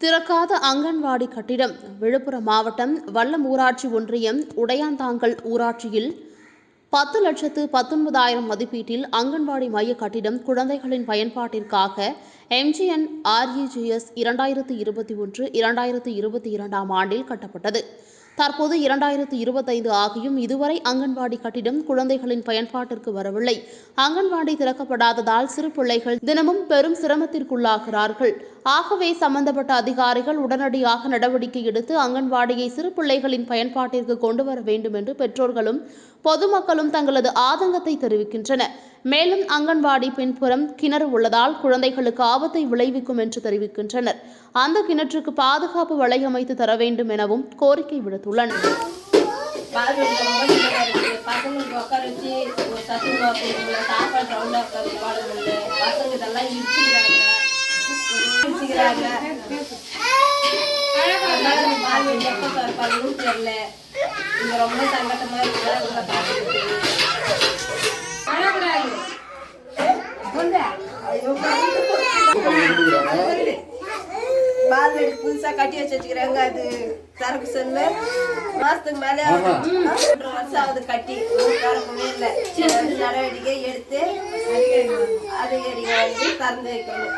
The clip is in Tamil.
திறக்காத அங்கன்வாடி கட்டிடம். விழுப்புரம் மாவட்டம் வல்லம் ஊராட்சி ஒன்றியம் உடையாந்தாங்கல் ஊராட்சியில் பத்து லட்சத்து பத்தொன்பதாயிரம் மதிப்பீட்டில் அங்கன்வாடி மைய கட்டிடம் குழந்தைகளின் பயன்பாட்டிற்காக எம்ஜிஎன் ஆர்இஜிஎஸ் இரண்டாயிரத்து இருபத்தி ஒன்று இரண்டாயிரத்து இருபத்தி இரண்டாம் ஆண்டில் கட்டப்பட்டது. தற்போது இரண்டாயிரத்து இருபத்தைந்து ஆகியும் இதுவரை அங்கன்வாடி கட்டிடம் குழந்தைகளின் பயன்பாட்டிற்கு வரவில்லை. அங்கன்வாடி திறக்கப்படாததால் சிறு பிள்ளைகள் தினமும் பெரும் சிரமத்திற்குள்ளாகிறார்கள். ஆகவே சம்பந்தப்பட்ட அதிகாரிகள் உடனடியாக நடவடிக்கை எடுத்து அங்கன்வாடியை சிறு பிள்ளைகளின் பயன்பாட்டிற்கு கொண்டு வர வேண்டும் என்று பெற்றோர்களும் பொதுமக்களும் தங்களது ஆதங்கத்தை தெரிவிக்கின்றனர். மேலும் அங்கன்வாடி பின்புறம் கிணறு உள்ளதால் குழந்தைகளுக்கு ஆபத்தை விளைவிக்கும் என்று தெரிவிக்கின்றனர். அந்த கிணற்றுக்கு பாதுகாப்பு வளையமைத்து தர வேண்டும் எனவும் கோரிக்கை விடுத்துள்ளனர். பசங்களுக்கு உட்கார வச்சு ஒரு சத்து மாவு கொடுக்கல சாப்பாடு ரவுண்டா உட்காந்து பாட முடியல பசங்க இதெல்லாம் இடிச்சுக்கிறாங்க இடிச்சுக்கிறாங்க அதனால இந்த பால்வெளி எப்போ திறப்பாங்கன்னு தெரியல. இங்க ரொம்ப சங்கட்டமா இருக்கு. பால்வெடி புதுசா கட்டி வச்சு வச்சுக்கிறாங்க அது சரக்கு செல்லு மாசத்துக்கு மேலே. ஒன்றரை வருஷம் ஆகுது கட்டி. திறக்கவே இல்லை. நடவடிக்கை எடுத்து அதிகாரிகள் வந்து திறந்து வைக்கணும்.